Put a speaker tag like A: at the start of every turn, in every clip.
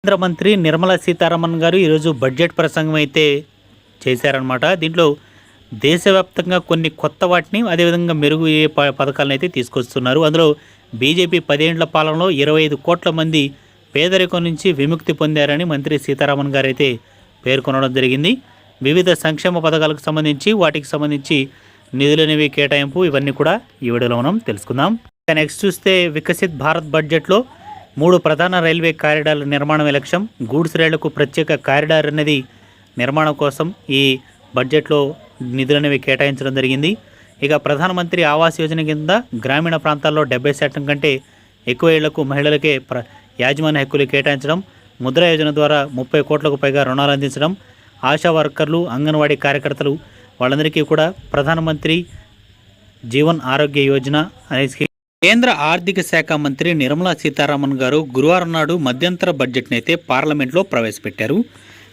A: కేంద్ర మంత్రి నిర్మలా సీతారామన్ గారు ఈరోజు బడ్జెట్ ప్రసంగం అయితే చేశారనమాట దీంట్లో దేశవ్యాప్తంగా కొన్ని కొత్త వాటిని అదేవిధంగా మెరుగు ప- పథకాలను అయితే తీసుకొస్తున్నారు. అందులో బీజేపీ పదేండ్ల పాలనలో ఇరవై ఐదు కోట్ల మంది పేదరికం నుంచి విముక్తి పొందారని మంత్రి సీతారామన్ గారు అయితే పేర్కొనడం జరిగింది. వివిధ సంక్షేమ పథకాలకు సంబంధించి వాటికి సంబంధించి నిధులనేవి కేటాయింపు ఇవన్నీ కూడా ఈ వీడియోలో మనం తెలుసుకుందాం. నెక్స్ట్ చూస్తే వికసిత్ భారత్ బడ్జెట్లో మూడు ప్రధాన రైల్వే కారిడార్ల నిర్మాణమే లక్ష్యం గూడ్స్ రైళ్ళకు ప్రత్యేక కారిడార్ అనేది నిర్మాణం కోసం ఈ బడ్జెట్లో నిధులు అనేవి కేటాయించడం జరిగింది. ఇక ప్రధానమంత్రి ఆవాస్ యోజన కింద గ్రామీణ ప్రాంతాల్లో డెబ్బై శాతం కంటే ఎక్కువ ఏళ్ళకు మహిళలకే ప్ర యాజమాన్య హక్కులు కేటాయించడం ముద్రా యోజన ద్వారా ముప్పై కోట్లకు పైగా రుణాలు అందించడం ఆశా వర్కర్లు అంగన్వాడీ కార్యకర్తలు వాళ్ళందరికీ కూడా ప్రధానమంత్రి జీవన్ ఆరోగ్య యోజన అనే కేంద్ర ఆర్థిక శాఖ మంత్రి నిర్మలా సీతారామన్ గారు గురువారం నాడు మధ్యంతర బడ్జెట్ను అయితే పార్లమెంట్లో ప్రవేశపెట్టారు.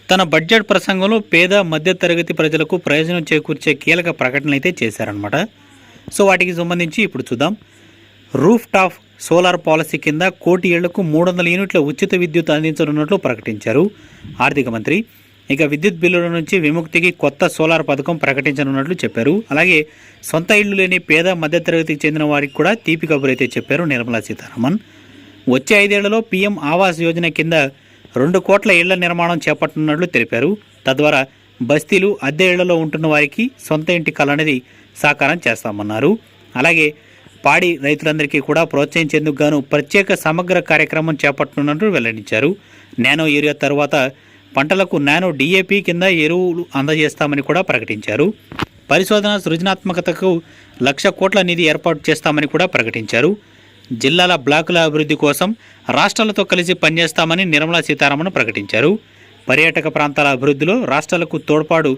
A: తన బడ్జెట్ ప్రసంగంలో పేద మధ్యతరగతి ప్రజలకు ప్రయోజనం చేకూర్చే కీలక ప్రకటనలు అయితే చేశారనమాట సో వాటికి సంబంధించి ఇప్పుడు చూద్దాం. రూఫ్ టాప్ సోలార్ పాలసీ కింద కోటి ఏళ్ళకు మూడు వందల యూనిట్ల ఉచిత విద్యుత్ అందించనున్నట్లు ప్రకటించారు ఆర్థిక మంత్రి. ఇక విద్యుత్ బిల్లుల నుంచి విముక్తికి కొత్త సోలార్ పథకం ప్రకటించనున్నట్లు చెప్పారు. అలాగే సొంత ఇళ్ళు లేని పేద మధ్యతరగతికి చెందిన వారికి కూడా తీపి కబురైతే అయితే చెప్పారు నిర్మలా సీతారామన్. వచ్చే ఐదేళ్ళలో పీఎం ఆవాస్ యోజన కింద రెండు కోట్ల ఇళ్ళ నిర్మాణం చేపట్టనున్నట్లు తెలిపారు. తద్వారా బస్తీలు అద్దె ఇళ్ళలో ఉంటున్న వారికి సొంత ఇంటి కళ అనేది సాకారం చేస్తామన్నారు. అలాగే పాడి రైతులందరికీ కూడా ప్రోత్సహించేందుకు గాను ప్రత్యేక సమగ్ర కార్యక్రమం చేపట్టనున్నట్లు వెల్లడించారు. నానో యూరియా తర్వాత పంటలకు నానో డీఏపీ కింద ఎరువులు అందజేస్తామని కూడా ప్రకటించారు. పరిశోధన సృజనాత్మకతకు లక్ష కోట్ల నిధి ఏర్పాటు చేస్తామని కూడా ప్రకటించారు. జిల్లాల బ్లాకుల అభివృద్ధి కోసం రాష్ట్రాలతో కలిసి పనిచేస్తామని నిర్మలా సీతారామన్ ప్రకటించారు. పర్యాటక ప్రాంతాల అభివృద్ధిలో రాష్ట్రాలకు తోడ్పాటు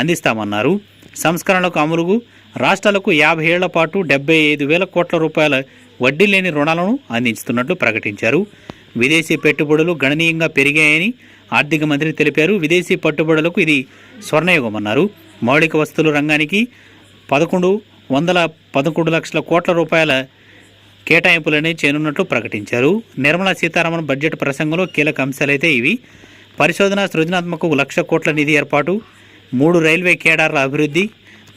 A: అందిస్తామన్నారు. సంస్కరణలకు అమలుగు రాష్ట్రాలకు యాభై ఏళ్ళ పాటు డెబ్బై ఐదు వేల కోట్ల రూపాయల వడ్డీ లేని రుణాలను అందిస్తున్నట్లు ప్రకటించారు. విదేశీ పెట్టుబడులు గణనీయంగా పెరిగాయని ఆర్థిక మంత్రి తెలిపారు విదేశీ పట్టుబడులకు ఇది స్వర్ణయుగమన్నారు. మౌలిక వస్తువుల రంగానికి పదకొండు వందల పదకొండు లక్షల కోట్ల రూపాయల కేటాయింపులని చేనున్నట్లు ప్రకటించారు. నిర్మలా సీతారామన్ బడ్జెట్ ప్రసంగంలో కీలక అంశాలైతే ఇవి. పరిశోధన సృజనాత్మక లక్ష కోట్ల నిధి ఏర్పాటు మూడు రైల్వే కేడార్ల అభివృద్ధి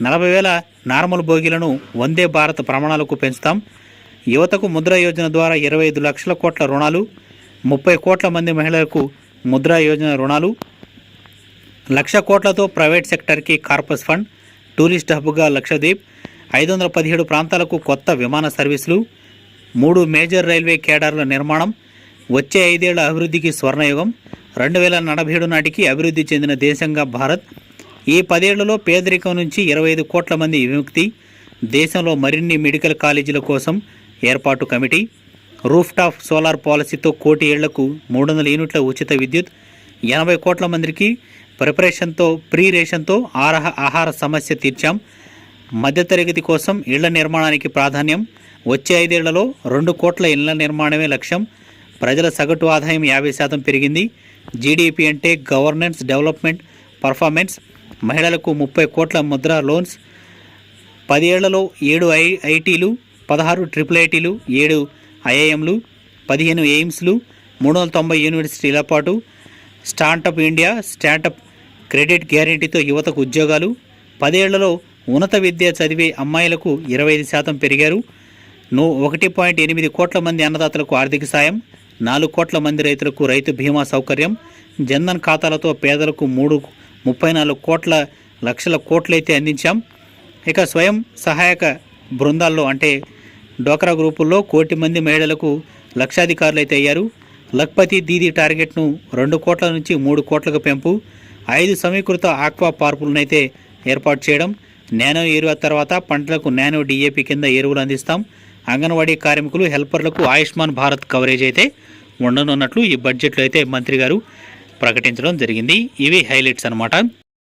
A: నలభై వేల నార్మల్ బోగీలను వందే భారత్ ప్రమాణాలకు పెంచుతాం యువతకు ముద్ర యోజన ద్వారా ఇరవై ఐదు లక్షల కోట్ల రుణాలు ముప్పై కోట్ల మంది మహిళలకు ముద్రా యోజన రుణాలు లక్ష కోట్లతో ప్రైవేట్ సెక్టర్కి కార్పస్ ఫండ్ టూరిస్ట్ హబ్గా లక్షద్వీప్ ఐదు వందల పదిహేడు ప్రాంతాలకు కొత్త విమాన సర్వీసులు మూడు మేజర్ రైల్వే కేడార్ల నిర్మాణం వచ్చే ఐదేళ్ళ అభివృద్ధికి స్వర్ణయుగం రెండు వేల నలభై ఏడు నాటికి అభివృద్ధి చెందిన దేశంగా భారత్. ఈ పదేళ్ళలో పేదరికం నుంచి ఇరవై ఐదు కోట్ల మంది విముక్తి దేశంలో మరిన్ని మెడికల్ కాలేజీల కోసం ఏర్పాటు కమిటీ. రూఫ్టాప్ సోలార్ పాలసీతో కోటి ఏళ్ళకు మూడు వందల యూనిట్ల ఉచిత విద్యుత్ ఎనభై కోట్ల మందికి ప్రిపరేషన్తో ప్రీ రేషన్తో ఆహార ఆహార సమస్య తీర్చాం. మధ్యతరగతి కోసం ఇళ్ళ నిర్మాణానికి ప్రాధాన్యం. వచ్చే ఐదేళ్ళలో రెండు కోట్ల ఇళ్ళ నిర్మాణమే లక్ష్యం. ప్రజల సగటు ఆదాయం యాభై శాతం పెరిగింది. జీడిపి అంటే గవర్నెన్స్ డెవలప్మెంట్ పర్ఫార్మెన్స్. మహిళలకు ముప్పై కోట్ల ముద్ర లోన్స్. పదేళ్ళలో ఏడు ఐ ఐటీలు పదహారు ట్రిపుల్ ఐటీలు ఏడు ఐఐఎంలు పదిహేను ఎయిమ్స్లు మూడు వందల తొంభై యూనివర్సిటీల పాటు స్టార్టప్ ఇండియా స్టార్టప్ క్రెడిట్ గ్యారంటీతో యువతకు ఉద్యోగాలు. పదేళ్ళలో ఉన్నత విద్య చదివే అమ్మాయిలకు ఇరవై ఐదు శాతం పెరిగారు. నూ ఒకటి పాయింట్ ఎనిమిది కోట్ల మంది అన్నదాతలకు ఆర్థిక సాయం నాలుగు కోట్ల మంది రైతులకు రైతు బీమా సౌకర్యం. జన్ధన్ ఖాతాలతో పేదలకు మూడు ముప్పై నాలుగు కోట్ల లక్షల కోట్లయితే అందించాం. ఇక స్వయం సహాయక బృందాల్లో అంటే డోక్రా గ్రూపుల్లో కోటి మంది మహిళలకు లక్షాధికారులైతే అయ్యారు. లక్పతి దీదీ టార్గెట్ను రెండు కోట్ల నుంచి మూడు కోట్లకు పెంపు ఐదు సమీకృత ఆక్వా పార్కులనైతే ఏర్పాటు చేయడం నానో ఎరువు తర్వాత పంటలకు నానో డిఏపి కింద ఎరువులు అందిస్తాం. అంగన్వాడీ కార్మికులు హెల్పర్లకు ఆయుష్మాన్ భారత్ కవరేజ్ అయితే ఉండనున్నట్లు ఈ బడ్జెట్లో అయితే మంత్రి గారు ప్రకటించడం జరిగింది. ఇవి హైలైట్స్ అన్నమాట.